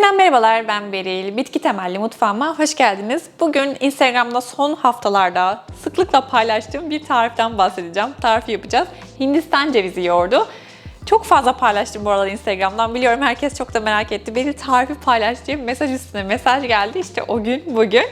Yeniden merhabalar ben Beril. Bitki temelli mutfağıma hoş geldiniz. Bugün Instagram'da son haftalarda sıklıkla paylaştığım bir tariften bahsedeceğim. Tarifi yapacağız. Hindistan cevizi yoğurdu. Çok fazla paylaştım bu aralar Instagram'dan. Biliyorum herkes çok da merak etti. Beril tarifi paylaştığım mesaj üstüne mesaj geldi. İşte o gün bugün.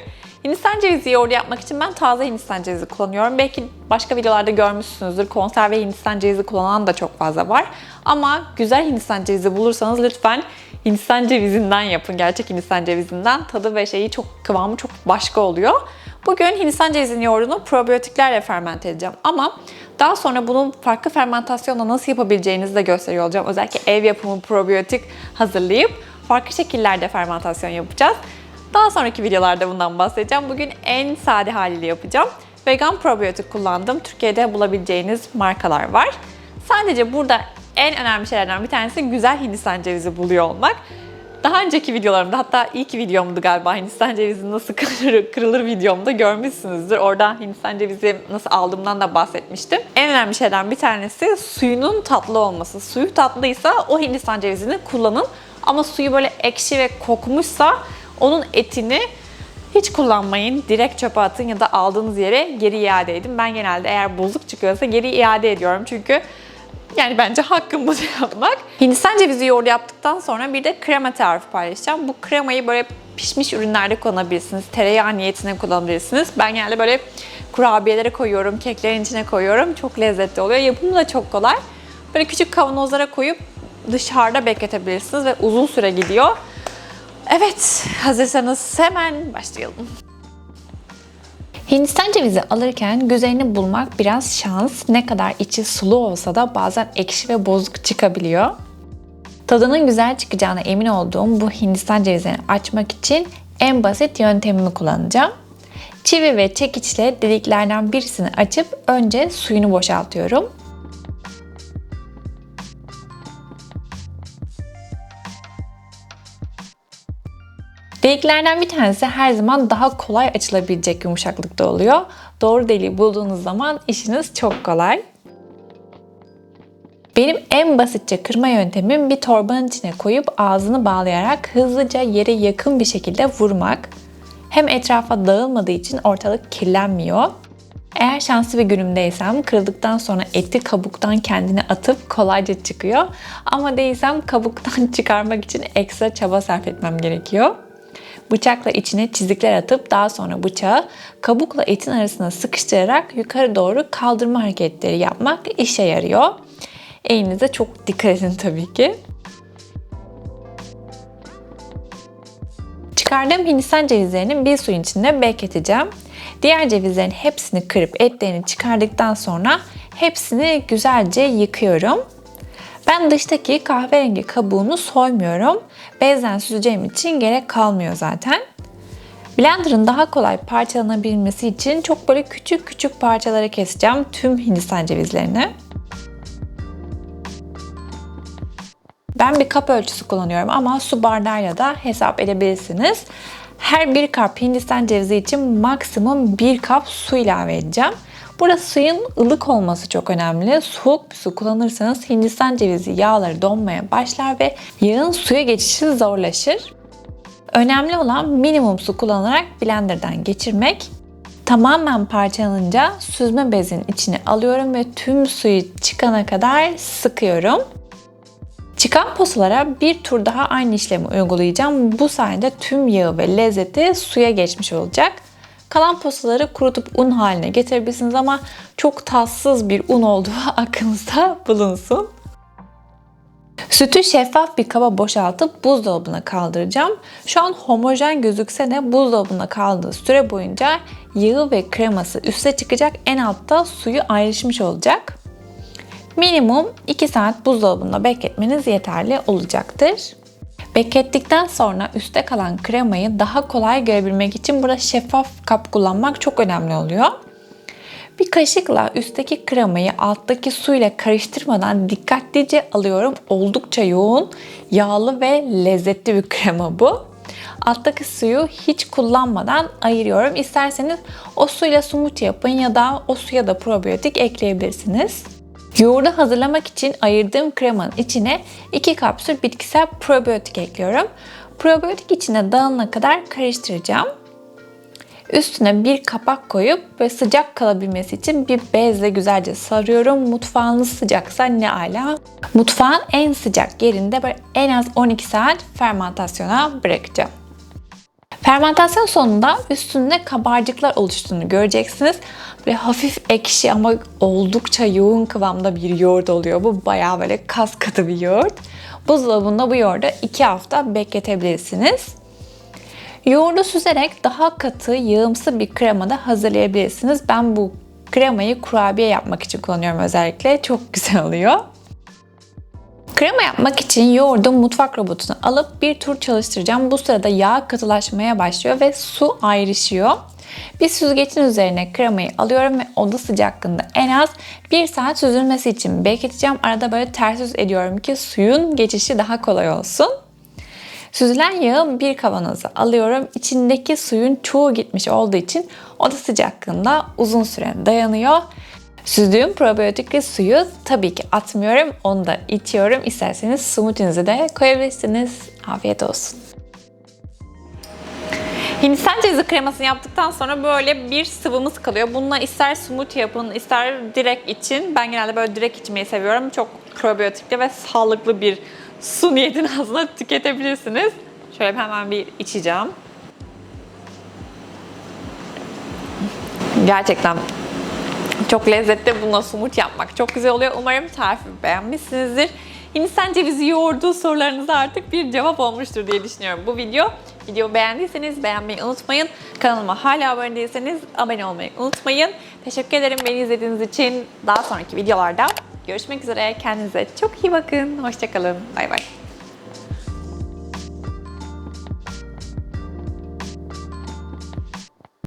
Hindistan cevizi yoğurdu yapmak için ben taze Hindistan cevizi kullanıyorum. Belki başka videolarda görmüşsünüzdür. Konserve Hindistan cevizi kullanan da çok fazla var. Ama güzel Hindistan cevizi bulursanız lütfen Hindistan cevizinden yapın. Gerçek Hindistan cevizinden. Tadı ve şeyi çok, kıvamı çok başka oluyor. Bugün Hindistan cevizinin yoğurdunu probiyotiklerle fermente edeceğim. Ama daha sonra bunun farklı fermentasyonla nasıl yapabileceğinizi de gösteriyor olacağım. Özellikle ev yapımı probiyotik hazırlayıp farklı şekillerde fermentasyon yapacağız. Daha sonraki videolarda bundan bahsedeceğim. Bugün en sade haliyle yapacağım. Vegan probiyotik kullandım. Türkiye'de bulabileceğiniz markalar var. Sadece burada en önemli şeylerden bir tanesi güzel Hindistan cevizi buluyor olmak. Daha önceki videolarımda hatta ilk videomdu galiba Hindistan cevizi nasıl kırılır, kırılır videomda görmüşsünüzdür. Orada Hindistan cevizi nasıl aldığımdan da bahsetmiştim. En önemli şeylerden bir tanesi suyunun tatlı olması. Suyu tatlıysa o Hindistan cevizini kullanın. Ama suyu böyle ekşi ve kokmuşsa onun etini hiç kullanmayın. Direkt çöpe atın ya da aldığınız yere geri iade edin. Ben genelde eğer bozuk çıkıyorsa geri iade ediyorum. Çünkü yani bence hakkım bunu yapmak. Hindistan cevizi yoğurdu yaptıktan sonra bir de krema tarifi paylaşacağım. Bu kremayı böyle pişmiş ürünlerde kullanabilirsiniz. Tereyağı niyetine kullanabilirsiniz. Ben genelde böyle kurabiyelere koyuyorum, keklerin içine koyuyorum. Çok lezzetli oluyor. Yapımı da çok kolay. Böyle küçük kavanozlara koyup dışarıda bekletebilirsiniz ve uzun süre gidiyor. Evet, hazırsanız hemen başlayalım. Hindistan cevizi alırken güzelini bulmak biraz şans. Ne kadar içi sulu olsa da bazen ekşi ve bozuk çıkabiliyor. Tadının güzel çıkacağına emin olduğum bu Hindistan cevizini açmak için en basit yöntemimi kullanacağım. Çivi ve çekiçle deliklerden birisini açıp önce suyunu boşaltıyorum. Deliklerden bir tanesi her zaman daha kolay açılabilecek yumuşaklıkta oluyor. Doğru deliği bulduğunuz zaman işiniz çok kolay. Benim en basitçe kırma yöntemim bir torbanın içine koyup ağzını bağlayarak hızlıca yere yakın bir şekilde vurmak. Hem etrafa dağılmadığı için ortalık kirlenmiyor. Eğer şanslı bir günümdeysem kırıldıktan sonra eti kabuktan kendine atıp kolayca çıkıyor. Ama değilsem kabuktan çıkarmak için ekstra çaba sarf etmem gerekiyor. Bıçakla içine çizikler atıp daha sonra bıçağı kabukla etin arasına sıkıştırarak yukarı doğru kaldırma hareketleri yapmak işe yarıyor. Elinize çok dikkat edin tabii ki. Çıkardığım Hindistan cevizlerinin bir suyun içinde bekleteceğim. Diğer cevizlerin hepsini kırıp etlerini çıkardıktan sonra hepsini güzelce yıkıyorum. Ben dıştaki kahverengi kabuğunu soymuyorum. Bezden süzeceğim için gerek kalmıyor zaten. Blender'ın daha kolay parçalanabilmesi için çok böyle küçük küçük parçalara keseceğim tüm Hindistan cevizlerini. Ben bir kap ölçüsü kullanıyorum ama su bardağıyla da hesap edebilirsiniz. Her bir kap Hindistan cevizi için maksimum bir kap su ilave edeceğim. Burada suyun ılık olması çok önemli. Soğuk bir su kullanırsanız Hindistan cevizi yağları donmaya başlar ve yağın suya geçişi zorlaşır. Önemli olan minimum su kullanarak blenderdan geçirmek. Tamamen parçalanınca süzme bezin içine alıyorum ve tüm suyu çıkana kadar sıkıyorum. Çıkan posalara bir tur daha aynı işlemi uygulayacağım. Bu sayede tüm yağı ve lezzeti suya geçmiş olacak. Kalan posaları kurutup un haline getirebilirsiniz ama çok tatsız bir un olduğu aklınızda bulunsun. Sütü şeffaf bir kaba boşaltıp buzdolabına kaldıracağım. Şu an homojen gözükse de buzdolabına kaldığı süre boyunca yağı ve kreması üste çıkacak. En altta suyu ayrışmış olacak. Minimum 2 saat buzdolabında bekletmeniz yeterli olacaktır. Beklettikten sonra üstte kalan kremayı daha kolay görebilmek için burada şeffaf kap kullanmak çok önemli oluyor. Bir kaşıkla üstteki kremayı alttaki suyla karıştırmadan dikkatlice alıyorum. Oldukça yoğun, yağlı ve lezzetli bir krema bu. Alttaki suyu hiç kullanmadan ayırıyorum. İsterseniz o suyla smoothie yapın ya da o suya da probiyotik ekleyebilirsiniz. Yoğurdu hazırlamak için ayırdığım kremanın içine 2 kapsül bitkisel probiyotik ekliyorum. Probiyotik içine dağılana kadar karıştıracağım. Üstüne bir kapak koyup ve sıcak kalabilmesi için bir bezle güzelce sarıyorum. Mutfağınız sıcaksa ne ala. Mutfağın en sıcak yerinde en az 12 saat fermentasyona bırakacağım. Fermentasyon sonunda üstünde kabarcıklar oluştuğunu göreceksiniz. Ve hafif ekşi ama oldukça yoğun kıvamda bir yoğurt oluyor. Bu bayağı böyle kas katı bir yoğurt. Buzdolabında bu yoğurdu 2 hafta bekletebilirsiniz. Yoğurdu süzerek daha katı, yağımsı bir krema da hazırlayabilirsiniz. Ben bu kremayı kurabiye yapmak için kullanıyorum özellikle. Çok güzel oluyor. Krema yapmak için yoğurdu mutfak robotuna alıp bir tur çalıştıracağım. Bu sırada yağ katılaşmaya başlıyor ve su ayrışıyor. Bir süzgecin üzerine kremayı alıyorum ve oda sıcaklığında en az 1 saat süzülmesi için bekleteceğim. Arada böyle ters yüz ediyorum ki suyun geçişi daha kolay olsun. Süzülen yağı bir kavanoza alıyorum. İçindeki suyun çoğu gitmiş olduğu için oda sıcaklığında uzun süre dayanıyor. Süzdüğüm probiyotikli suyu tabii ki atmıyorum. Onu da içiyorum. İsterseniz smoothie'nize de koyabilirsiniz. Afiyet olsun. Hindistan cevizi kremasını yaptıktan sonra böyle bir sıvımız kalıyor. Bununla ister smoothie yapın, ister direkt için. Ben genelde böyle direkt içmeyi seviyorum. Çok probiyotikli ve sağlıklı bir su niyetine aslında tüketebilirsiniz. Şöyle hemen bir içeceğim. Gerçekten çok lezzetli bununla sumut yapmak çok güzel oluyor. Umarım tarifi beğenmişsinizdir. Hindistan cevizi yoğurdu sorularınıza artık bir cevap olmuştur diye düşünüyorum bu video. Videomu beğendiyseniz beğenmeyi unutmayın. Kanalıma hala abone değilseniz abone olmayı unutmayın. Teşekkür ederim beni izlediğiniz için. Daha sonraki videolarda görüşmek üzere. Kendinize çok iyi bakın. Hoşçakalın. Bay bay.